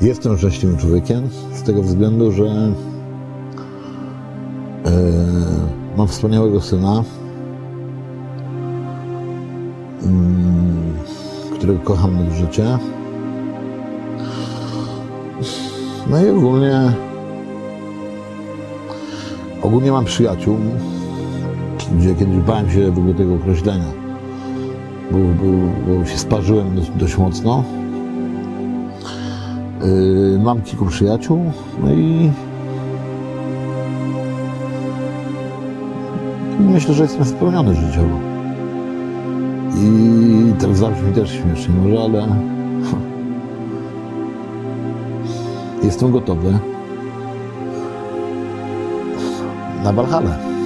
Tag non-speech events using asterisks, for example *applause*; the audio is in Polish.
Jestem szczęśliwym człowiekiem z tego względu, że e, mam wspaniałego syna, mm, którego kocham na życie. No i ogólnie ogólnie mam przyjaciół, gdzie kiedyś bałem się w ogóle tego określenia, bo, bo, bo się sparzyłem dość mocno. Yy, mam kilku przyjaciół, no i myślę, że jestem spełniony życiowo. I tak zabrzmi też śmiesznie może, ale *laughs* jestem gotowy na Valhalla.